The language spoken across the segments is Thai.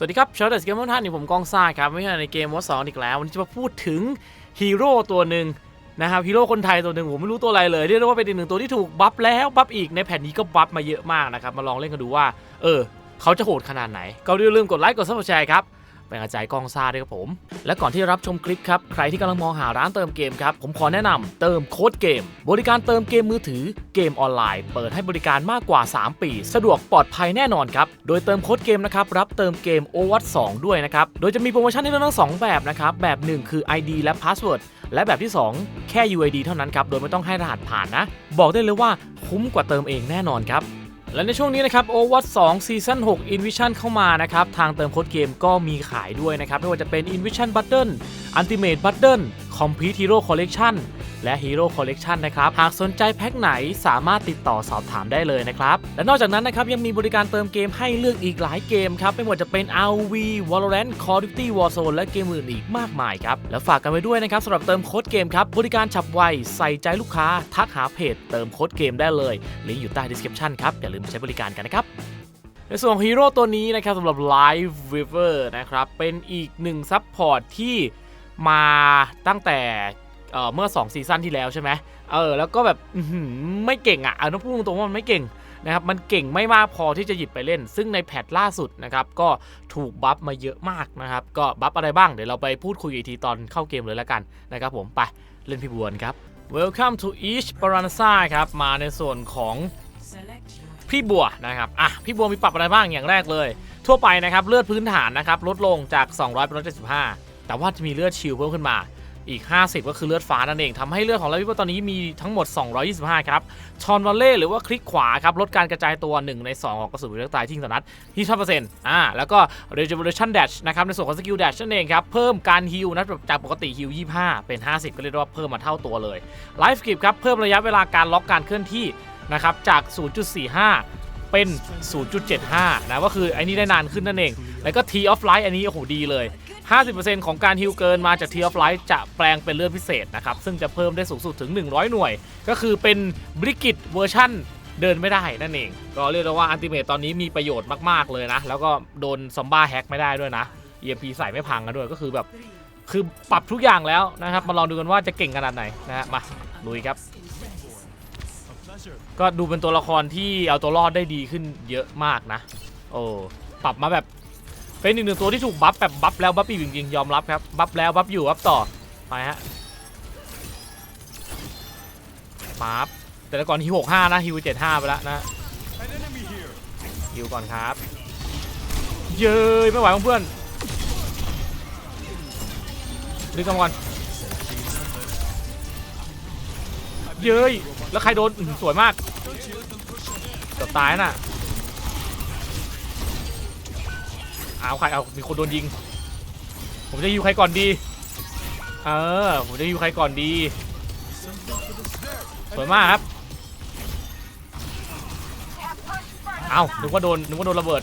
สวัสดีครับชอตเดสเกมเมอร์ท่านนี่ผมกองซ่าครับไม่ใช่ในเกมวอสองอีกแล้ว วันนี้จะมาพูดถึงฮีโร่ตัวหนึ่งนะครับฮีโร่คนไทยตัวหนึ่งผมไม่รู้ตัวอะไรเลยเรียกว่าเป็นอีกหนึ่งตัวที่ถูกบัฟแล้วบัฟอีกในแผ่นนี้ก็บัฟมาเยอะมากนะครับมาลองเล่นกันดูว่า เออ เขาจะโหดขนาดไหน ก็อย่าลืมกดไลค์กดซับสไครต์ครับ เป็นกระจายกองซ่าด้วยครับผม และก่อนที่จะรับชมคลิปครับ ใครที่กำลังมองหาร้านเติมเกมครับ ผมขอแนะนำเติมโค้ดเกม บริการเติมเกมมือถือเกมออนไลน์ เปิดให้บริการมากกว่า 3 ปี สะดวกปลอดภัยแน่นอนครับ โดยเติมโค้ดเกมนะครับรับเติมเกม o w a t 2ด้วยนะครับ โดยจะมีโปรโมชั่นให้เลือกทั้งสองแบบนะครับแบบ 1 คือ ID และ Password และแบบที่ 2 แค่ UID เท่านั้นครับ โดยไม่ต้องให้รหัสผ่านนะ บอกได้เลยว่าคุ้มกว่าเติมเองแน่นอนครับ และในช่วงนี้นะครับ Overwatch 2 Season 6 Invision เข้ามานะครับ ทางเติมโค้ดเกมก็มีขายด้วยนะครับ ไม่ว่าจะเป็น Invision Bundle Ultimate Bundle Complete Hero Collection และ Hero Collection นะครับ หากสนใจแพ็คไหนสามารถติดต่อสอบถามได้เลยนะครับ และนอกจากนั้นนะครับ ยังมีบริการเติมเกมให้เลือกอีกหลายเกมครับ ไม่ว่าจะเป็น RV Valorant Call of Duty Warzone และเกมอื่นอีกมากมายครับ แล้วฝากกันไว้ด้วยนะครับสำหรับเติมโค้ดเกมครับ บริการฉับไวใส่ใจลูกค้า ทักหาเพจเติมโค้ดเกมได้เลยลิงก์อยู่ใต้ description ครับอย่าลืมใช้บริการกันนะครับในส่วนของฮีโร่ตัวนี้นะครับสำหรับ Live Weaver นะครับเป็นอีกหนึ่งซับพอร์ตที่มาตั้งแต่ เอ่อเมื่อ2ซีซั่นที่แล้วใช่ไหมเออแล้วก็แบบไม่เก่งอะเอาต้องพูดตรงๆว่ามันไม่เก่งนะครับมันเก่งไม่มากพอที่จะหยิบไปเล่น ซึ่งในแพทล่าสุดนะครับก็ถูกบัฟมาเยอะมากนะครับก็บัฟอะไรบ้างเดี๋ยวเราไปพูดคุยอีกทีตอนเข้าเกมเลยแล้วกันนะครับผมไปเล่นพี่บวนครับ Welcome to each p a r a n a s a ครับมาในส่วนของพี่บัวนะครับอะพี่บัวมีปรับอะไรบ้างอย่างแรกเลย ทั่วไปนะครับเลือดพื้นฐานนะครับลดลงจาก 200เป็น175 แต่ว่าจะมีเลือดชิลเพิ่มขึ้นมา อีก 50 ก็คือเลือดฟ้านั่นเองทำให้เลือดของเราพี่บัวตอนนี้มีทั้งหมด 225 ครับ ชอนวอลเล่หรือว่าคลิกขวาครับ ลดการกระจายตัว 1 ใน 2 ของกระสุนเลือดตายทิ้งต่อนัดที่ชอบเปอร์เซ็นต์อ่าแล้วก็ regeneration dash นะครับ ในส่วนของสกิล dash นั่นเองครับ เพิ่มการฮิลนะจากปกติฮิล25 เป็น 50 ก็เรียกว่าเพิ่มมาเท่าตัวเลย life grip ครับเพิ่มระยะเวลาการล็อกการเคลื่อนที่นะครับจาก 0.45เป็น 0.75 นะ ก็คือไอ้นี่ได้นานขึ้นนั่นเอง แล้วก็ T of Light อันนี้ โอ้โห ดีเลย 50%ของการฮิลเกินมาจาก T of Light จะแปลงเป็นเลือดพิเศษนะครับ ซึ่งจะเพิ่มได้สูงสุดถึง 100 หน่วย ก็คือเป็นบริกิตเวอร์ชั่นเดินไม่ได้นั่นเอง ก็เรียกได้ว่าอันติเมตตอนนี้มีประโยชน์มาก ๆ เลยนะ แล้วก็โดนซอมบ้าแฮ็กไม่ได้ด้วยนะ EMP ใส่ไม่พังกันด้วยก็คือแบบ คือปรับทุกอย่างแล้วนะครับ มาลองดูกันว่าจะเก่งขนาดไหนนะฮะมาลุยครับ ก็ดูเป็นตัวละครที่เอาตัวรอดได้ดีขึ้นเยอะมากนะ โอ้ปรับมาแบบ เป็นอีกหนึ่งตัวที่ถูกบัฟแบบบัฟแล้วบัฟอีกจริงๆยอมรับครับบัฟแล้วบัฟอยู่บัฟต่อไปฮะปั๊บแต่ละก่อนฮิวหกห้านะฮิวเจ็ดห้าไปแล้วนะฮิวก่อนครับ เย้ยไม่ไหวเพื่อนดึงกันก่อนเย้ยแล้วใครโดนสวยมากเกือบตายน่ะ เอาใครเอามีคนโดนยิง ผมจะยิวใครก่อนดี เออ ผมจะยิวใครก่อนดี สวยมากครับ เอานึกว่าโดนนึกว่าโดนระเบิด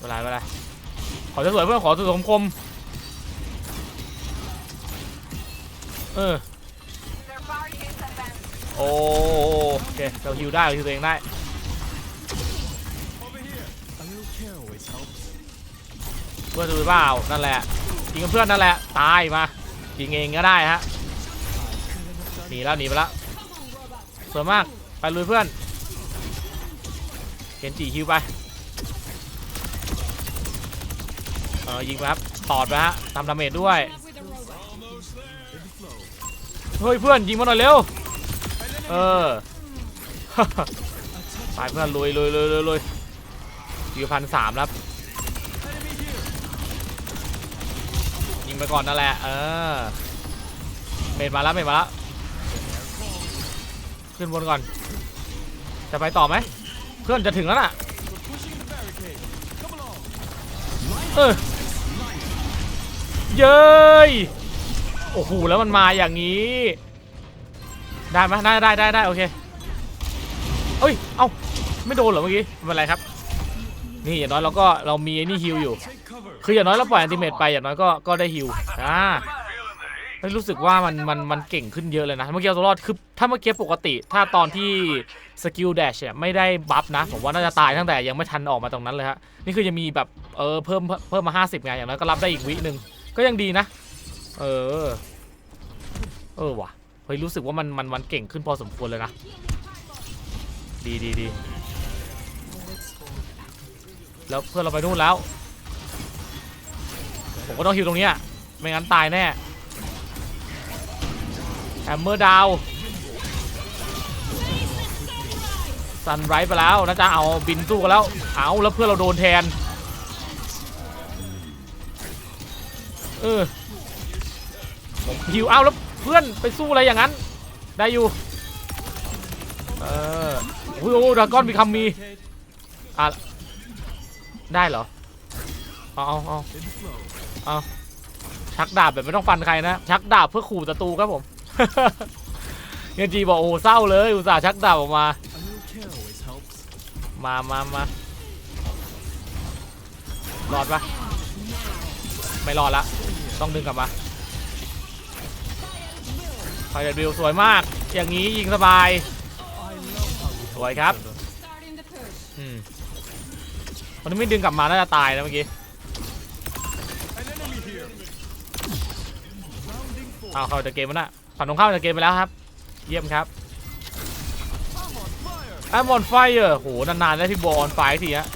เวลาเวลาขอจะสวยเพื่อนขอสุดคมเออ โอเค เราฮิวได้เราฮิวตัวเองได้ พื่อนดูเปล่านั่นแหละยิงกับเพื่อนนั่นแหละตายมายิงเองก็ได้ฮะหนีแล้วหนีไปแล้วสวยมากไปลุยเพื่อนเคนจิฮิวไปเออยิงไปครับตอดไปฮะทำดาเมจด้วยเฮ้ยเพื่อนยิงมาหน่อยเร็วเออไปเพื่อนลุยลุยลุยลุยลุยอยู่พันสามแล้ว ไปก่อนนั่นแหละเออเมดมาแล้วเมดมาแล้วขึ้นบนก่อน จะไปต่อไหมเพื่อนจะถึงแล้วน่ะเออเย้ยโอ้โหแล้วมันมาอย่างนี้ ได้ไหมได้ได้ได้ได้โอเคเอ้ยเอ้าไม่โดนเหรอเมื่อกี้ไม่เป็นไรครับ นี่อย่างน้อยเราก็เรามีไอ้นี่ฮิวอยู่ คืออย่างน้อยเราปล่อยอันติเมตไปอย่างน้อยก็ก็ได้ฮิวอ่ารู้สึกว่ามันมันมันเก่งขึ้นเยอะเลยนะ เมื่อกี้เอาตัวรอดคือถ้าเมื่อกี้ปกติ ถ้าตอนที่สกิลแดชเนี่ยไม่ได้บัฟนะ ผมว่าน่าจะตายตั้งแต่ยังไม่ทันออกมาตรงนั้นเลยฮะ นี่คือจะมีแบบเออเพิ่มเพิ่มมา 50ไงอย่างน้อยก็รับได้อีกวิหนึ่งก็ยังดีนะ เออ เออว่ะเฮ้ยรู้สึกว่ามันมันมันเก่งขึ้นพอสมควรเลยนะ ดีดีดีแล้วเพื่อนเราไปนู่นแล้ว ผมก็ต้องฮิวตรงนี้ไม่งั้นตายแน่แฮมเมอร์ดาวซันไรไปแล้วนะจ๊ะเอาบินสู้กันแล้ว เอาแล้วเพื่อนเราโดนแทน เออผมฮิวเอาแล้วเพื่อนไปสู้อะไรอย่างนั้น ได้อยู่ เออโอ้โอ้ดราก้อนมีคำมี อะ ได้เหรอ เอาเอาเอาเอาชักดาบแบบไม่ต้องฟันใครนะ ชักดาบเพื่อขู่ศัตรูครับผมเงินจีบอกโอ้โหเศร้าเลยอุตส่าห์ชักดาบออกมา A little care always helps. มามามารอดปะไม่รอดละต้องดึงกลับมาไฟเดบิลสวยมาก อย่างนี้ยิงสบาย สวยครับ Starting the push. อืมมันไม่ดึงกลับมาน่าจะตายนะเมื่อกี้ เอาเข้าจากเกมมันน่ะฝั่งตรงข้ามจากเกมไปแล้วครับ เยี่ยมครับ I'm on fire. แอมอนไฟเออโหนานๆได้วที่บอลออนไฟทีฮะ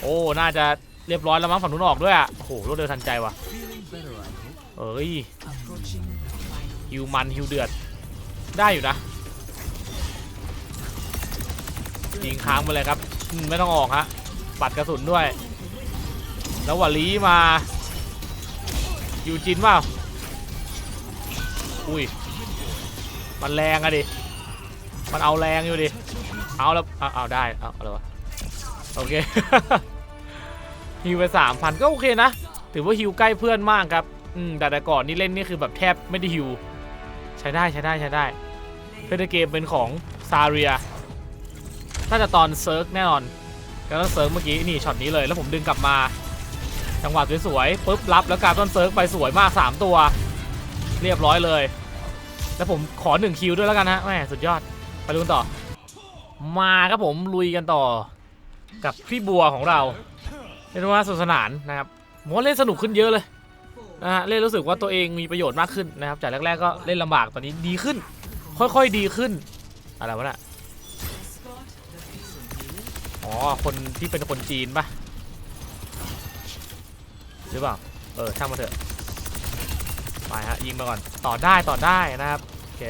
โอ้น่าจะเรียบร้อยแล้วมั้งฝั่งนู้นออกด้วยอะโอ้โหรวดเร็วทันใจว่ะเอ้ยฮิวมันฮิวเดือดได้อยู่นะยิงค้างไปเลยครับไม่ต้องออกฮะปัดกระสุนด้วย แล้ววาลีมายูจินเปล่า อุ้ย มันแรงอะดิ มันเอาแรงอยู่ดิ เอาแล้วเอาเอาได้ เอาอะไรวะ โอเค ฮิวไปสามพันก็โอเคนะ ถือว่าฮิวใกล้เพื่อนมากครับ อืม แต่แต่ก่อนนี่เล่นนี่คือแบบแทบไม่ได้ฮิว ใช้ได้ใช้ได้ใช้ได้ เพื่อนเกมเป็นของซาเรีย น่าจะตอนเซิร์กแน่นอนการต้นเซิร์กเมื่อกี้นี่ช็อตนี้เลย แล้วผมดึงกลับมา จังหวะสวยๆปุ๊บรับแล้วการต้นเซิร์กไปสวยมาก 3 ตัว เรียบร้อยเลย แล้วผมขอ1คิวด้วยแล้วกันนะแหมสุดยอดไปดูกันต่อ มาครับผมลุยกันต่อ กับพี่บัวของเราเรียกว่าสนุกสนานนะครับผมว่าเล่นสนุกขึ้นเยอะเลยนะฮะเล่นรู้สึกว่าตัวเองมีประโยชน์มากขึ้นนะครับจากแรกๆก็เล่นลำบากตอนนี้ดีขึ้น ค่อยๆดีขึ้นอะไรวะน่ะอ๋อคนที่เป็นคนจีนปะหรือเปล่าเออช่างมาเถอะ ไปฮะยิงมาก่อนต่อได้ต่อได้นะครับโอเค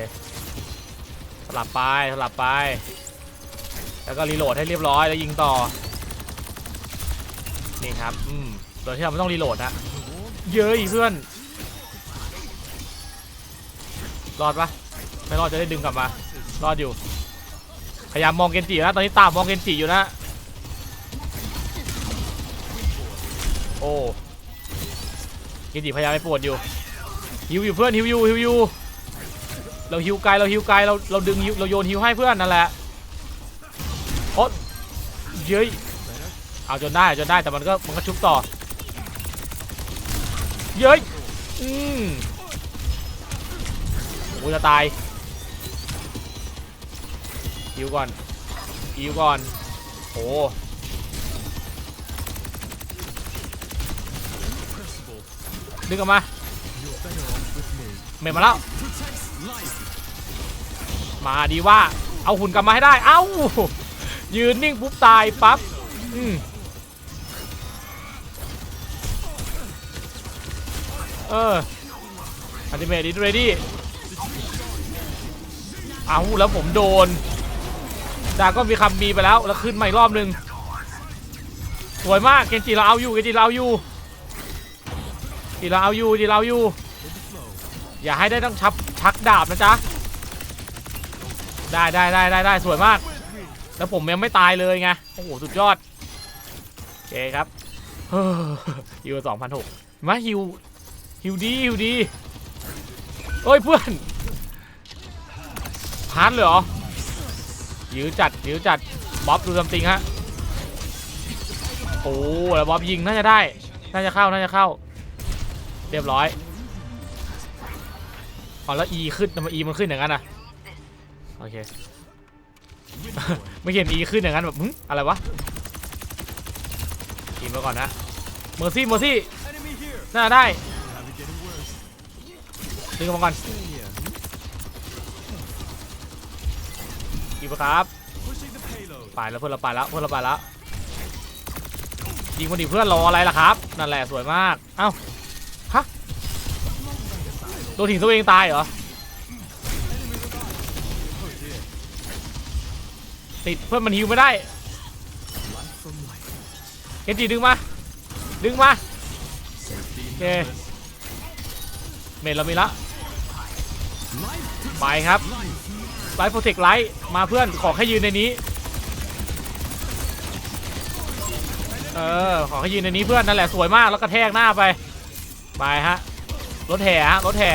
สลับไปสลับไป แล้วก็รีโหลดให้เรียบร้อยแล้วยิงต่อนี่ครับอืมโดยที่เราไม่ต้องรีโหลดนะเย้ยเพื่อนรอดปะไม่รอดจะได้ดึงกลับมารอดอยู่พยายามมองเกนจินะตอนนี้ตามมองเกนจิอยู่นะโอ้เกนจิพยายามไปปวดอยู่ ฮิวอยู่เพื่อนฮิวอยู่ฮิวอยู่เราฮิวไกลเราฮิวไกลเราเราดึงฮิวเราโยนฮิวให้เพื่อนนั่นแหละโอ๊เย้ยเอาจนได้จนได้แต่มันก็มันก็ชุบต่อ เย้ยอืมโอ้จะตายฮิวก่อนฮิวก่อนโอ้ดึงออกมา เมมมาแล้ว มาดีว่า เอาหุ่นกลับมาให้ได้ เอ้า ยืนนิ่งปุ๊บตายปั๊บอืมเอออันติเมดิเรดี้เอาแล้วผมโดน ดาก็มีคำมีไปแล้ว แล้วขึ้นมาอีกรอบหนึ่งสวยมาก เกนจิเราเอาอยู่ เกนจิเราเอาอยู่เกนจิเราเอาอยู่เกนจิเราเอาอยู่ อย่าให้ได้ต้องชับชักดาบนะจ๊ะ ได้ได้ได้ได้ได้สวยมาก แล้วผมยังไม่ตายเลยไง โอ้โห สุดยอดโอเคครับฮิวสองพันหกมาฮิวฮิวดีฮิวดีเอ้ยเพื่อนพานเลยเหรอยื้อจัดยื้อจัดบ๊อบดูซัมติงฮะโอ้แล้วบ๊อบยิงน่าจะได้ น่าจะเข้าน่าจะเข้า เรียบร้อย อ๋อแล้ว E ขึ้นทำไม E มันขึ้นอย่างนั้นอะโอเค ไม่เห็น E ขึ้นอย่างนั้นแบบหึอะไรวะกินมาก่อนนะเมอร์ซี่เมอร์ซี่ Enemy here. น่าได้ Have it getting worse. ดึงออกมาก่อน Stay here. กินมาครับ Pushing the payload. ไปแล้วเพื่อนเราไปแล้วเพื่อนเราไปแล้วยิงคนดีเพื่อนรออะไรล่ะครับ นั่นแหละสวยมาก เอ้าฮะ โดนถิงตัวเองตายเหรอ ติดเพื่อนมันฮิวไม่ได้เกนจิดึงมา ดึงมา Safety in Okay. numbers. เมนเรามีละไปครับไลฟ์โปรเทคไลท์มาเพื่อนขอแค่ยืนในนี้ เออ ขอแค่ยืนในนี้เพื่อนนั่นแหละสวยมากแล้วกระแทกหน้าไป ไปฮะ รถแห่ฮะรถแห่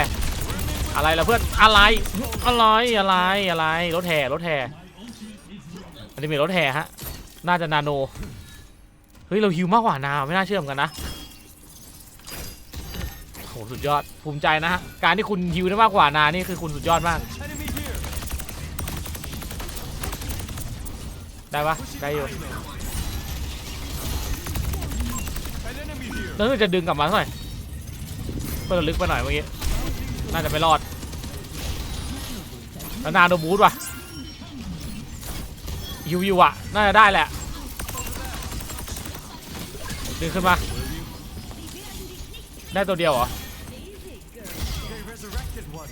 อะไรล่ะเพื่อนอะไรอะไรอะไรอะไรรถแห่รถแห่อันนี้มีรถแห่ฮะน่าจะนาโนเฮ้ยเราฮิวมากกว่านาไม่น่าเชื่อมกันนะโหสุดยอดภูมิใจนะฮะการที่คุณฮิวได้มากกว่านานี่คือคุณสุดยอดมากได้ปะได้อยู่แล้วจะดึงกลับมาเท่าไหร่อน เราลึกไปหน่อยเมื่อกี้ น่าจะไม่รอดแล้วนาโดนบูทว่ะยูยูอะ น่าจะได้แหละ ดึงขึ้นมา ได้ตัวเดียวเหรอ They resurrected one.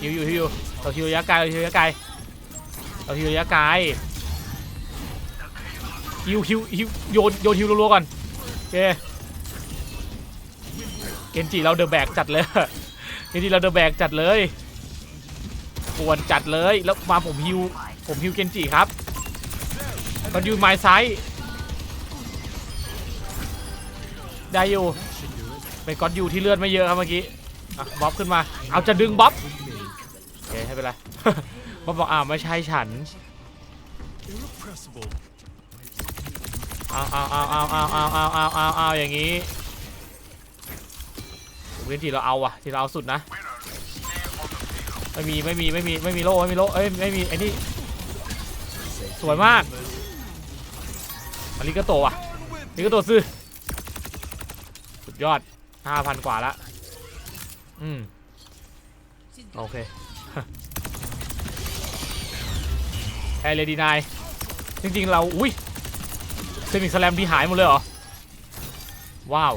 ฮิวยูฮิวยูเราฮิวระยะไกลเราฮิวระยะไกลเราฮิวระยะไกลฮิวฮิวฮิวโยนโยนฮิวรัวๆก่อนโอเค นจิเราเดอะแบกจัดเลยเกนจิเราเดอะแบกจัดเลยปวนจัดเลยแล้วมาผมฮิวผมฮิวเกนจิครับมันอยู่ไม้ซ้ายได้อยู่ Should do it. เป็นก๊อยูที่เลือดไม่เยอะครับเมื่อกี้บ๊อบขึ้นมา เอาจะดึงบ๊อบโอเคให้เป็นไรบ๊อบบอกอ่าวไม่ใช่ฉันเอาเอาเอาเอาเอาเอาเอาเอาเอาเอาอย่างนี้ เว้นทีเราเอาอะทีเราเอาสุดนะไม่มีไม่มีไม่มีไม่มีโล่ไม่มีโล่เอ้ยไม่มีไอ้นี่สวยมากอาริกาโตะอาริกาโตซื้อสุดยอด5,000กว่าละอืมโอเคแอร์เรดีนายจริงๆเราอุ้ยเซมิสแลมดีหายหมดเลยเหรอ ว้าว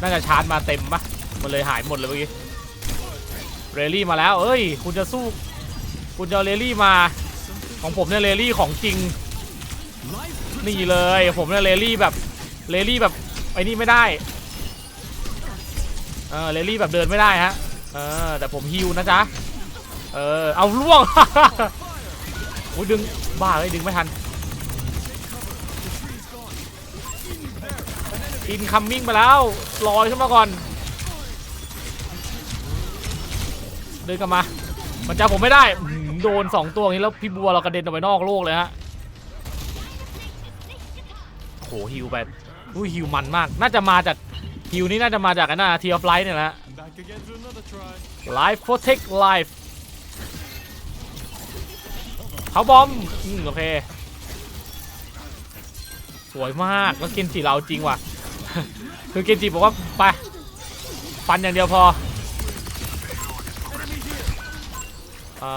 น่าจะชาร์จมาเต็มปะมันเลยหายหมดเลยเมื่อกี้ เรลลี่มาแล้ว เอ้ย คุณจะสู้ คุณจะเรลลี่มา ของผมเนี่ยเรลลี่ของจริง นี่เลย ผมเนี่ยเรลลี่แบบ เรลลี่แบบไอ้นี่ไม่ได้ เออ เรลลี่แบบเดินไม่ได้ฮะ เออ แต่ผมฮิวนะจ๊ะ เออ เอาล่วงอุ้ยดึง บ้าเลยดึงไม่ทัน อินคัมมิ่งไปแล้วลอยขึ้นมาก่อน เดินกลับมา มันจับผมไม่ได้ โดนสองตัวนี้แล้วพี่บัวเรากระเด็นออกไปนอกโลกเลยฮะโหฮิวไปอุ้ยฮิวมันมาก น่าจะมาจากฮิวนี้น่าจะมาจากไอ้น่าทีออฟไลท์เนี่ยแหละ back again to another try. Life Protect Life เขาบอมอืมโอเค สวยมากแล้วเกนจิเราจริงว่ะ คือเกนจิบอกว่าไปฟันอย่างเดียวพออ่า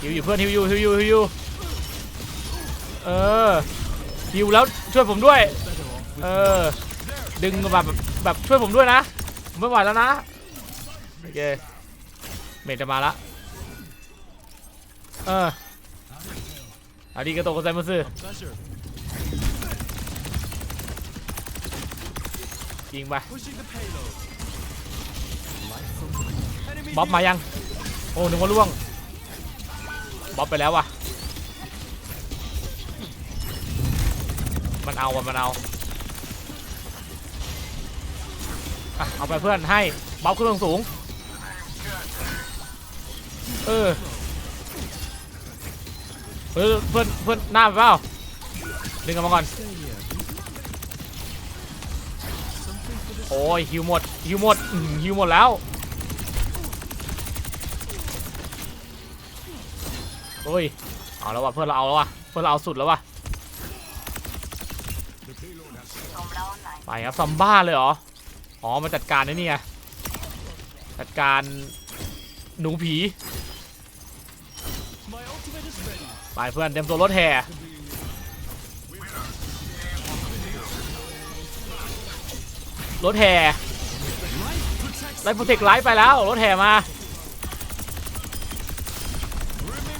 ฮิวอยู่เพื่อนฮิวอยู่ฮิวอยู่ฮิวอยู่เออฮิวแล้วช่วยผมด้วย เออ ดึงแบบแบบช่วยผมด้วยนะผมไม่ไหวแล้วนะโอเคเมจจะมาละเอออาดีกระโตกกระไซมาซึ Pleasure. ยิงไป Pushing the payload. Life from life. Enemy บ๊อบมายัง โอ้นึกว่าล่วงบ๊อบไปแล้วว่ะ มันเอาว่ะมันเอาอะเอาไปเพื่อนให้บ๊อบขึ้นลงสูง เออเพื่อนเพื่อนเพื่อนหน้าไปเปล่าดึงกันมาก่อน โอ้ยฮิวหมดฮิวหมดหิวหมดแล้วเฮ้ยเอาแล้วว่ะเพื่อนเราเอาแล้วว่ะเพื่อนเราเอาสุดแล้วว่ะไปครับซัมบ้าเลยเหรออ๋อมาจัดการไอ้นี่ไงจัดการหนูผีไปเพื่อนเตรียมตัวรถแห่ รถแห่ไล่โปรเทคไลท์ไปแล้ว รถแห่มา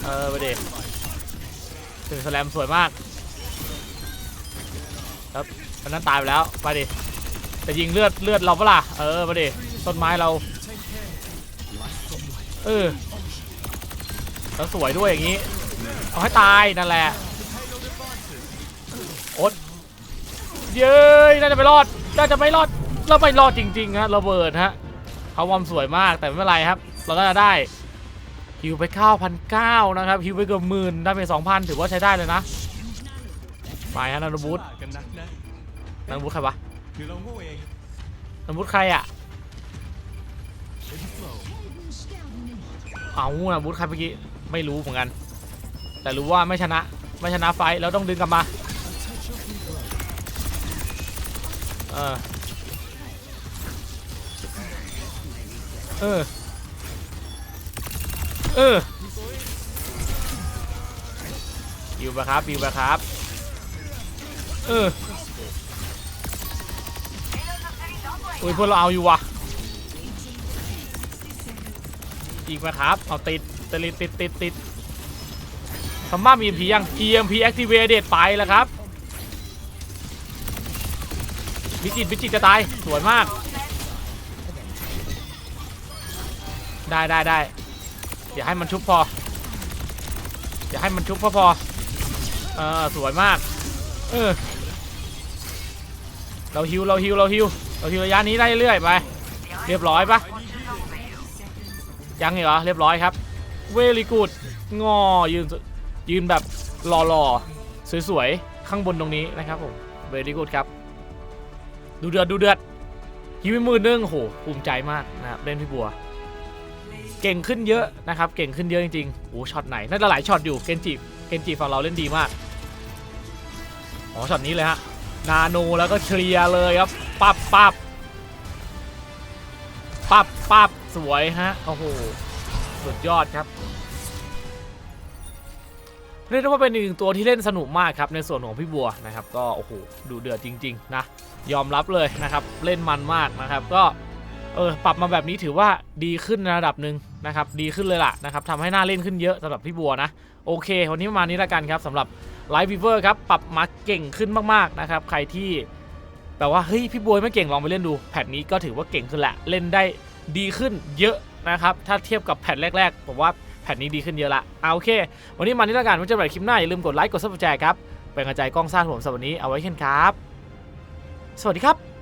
เออไปดิถึงสแลมสวยมากแล้วอันนั้นตายไปแล้ว ไปดิจะยิงเลือดเลือดเราเปล่าเออไปดิต้นไม้เรา เออแล้วสวยด้วยอย่างนี้ เอาให้ตายนั่นแหละโอ๊ตเย้ยน่าจะไม่รอด น่าจะไม่รอด เราไม่รอดจริงๆฮะระเบิดฮะเขาวอมสวยมากแต่ไม่เป็นไรครับ เราก็จะได้ฮิวไป9,900นะครับฮิวไปเกือบหมื่นได้ไป2,000ถือว่าใช้ได้เลยนะไปฮะนันบุตรนันบุตรใครวะคือเราโนันบุตรใครอะเอานันบุตรใครเมื่อกี้ไม่รู้เหมือนกัน แต่รู้ว่าไม่ชนะไม่ชนะไฟแล้วต้องดึงกลับมาเออ เออ เออยิวไปครับยิวไปครับ เอออุ้ยพวกเราเอาอยู่ว่ะอีกไหมครับ เอาติดติดติดติดติดสมมามี EMP ยัง EMP activated ไปแล้วครับ บิจิตบิจิตจะตาย สวยมาก ได้ได้ได้อย่าให้มันชุบพอ อย่าให้มันชุบพอพอเออสวยมาก เออ เราฮิวเราฮิวเราฮิวเราฮิวระยะนี้ได้เรื่อยไป เรียบร้อยปะยังเหรอเรียบร้อยครับ เวลีกูดงอยืนยืนแบบหล่อๆสวยๆข้างบนตรงนี้นะครับผมเวลีกูดครับ ดูเดือดดูเดือดฮิวไปมื่นหนึงโอ้โหภูมิใจมากนะครับเล่นพี่บัว เก่งขึ้นเยอะนะครับ เก่งขึ้นเยอะจริงๆโอ้ช็อตไหนน่าจะหลายช็อตอยู่เกนจิเกนจิฝั่งเราเล่นดีมากอ๋อช็อตนี้เลยฮะนาโนแล้วก็เคลียร์เลยครับปับปับปับปับสวยฮะโอ้โหสุดยอดครับเรียกได้ว่าเป็นอีกหนึ่งตัวที่เล่นสนุกมากครับในส่วนของพี่บัวนะครับ ก็โอ้โหดูเดือดจริง ๆ นะ ยอมรับเลยนะครับ เล่นมันมากนะครับ ก็ เออปรับมาแบบนี้ถือว่าดีขึ้นในระดับหนึ่งนะครับดีขึ้นเลยล่ะนะครับทำให้น่าเล่นขึ้นเยอะสำหรับพี่บัวนะโอเค วันนี้ประมาณนี้ล้วกันครับสำหรับไลฟ์วีเวอร์ครับปรับมาเก่งขึ้นมากๆนะครับใครที่แบบว่าเฮ้ยพี่บัวไม่เก่งลองไปเล่นดูแพทนี้ก็ถือว่าเก่งขึ้นแหละเล่นได้ดีขึ้นเยอะนะครับถ้าเทียบกับแพทแรกๆผมว่าแพทนี้ดีขึ้นเยอะละเอาโอเค วันนี้มานี้ล้วกันไว้เจอกันใหม่คลิปหน้าอย่าลืมกดไลค์กดซับสไครต์ครับเป็นกำลังใจกล้องสร้างผมสำหรับวันนี้เอาไว้แค่นครับ สวัสดีครับ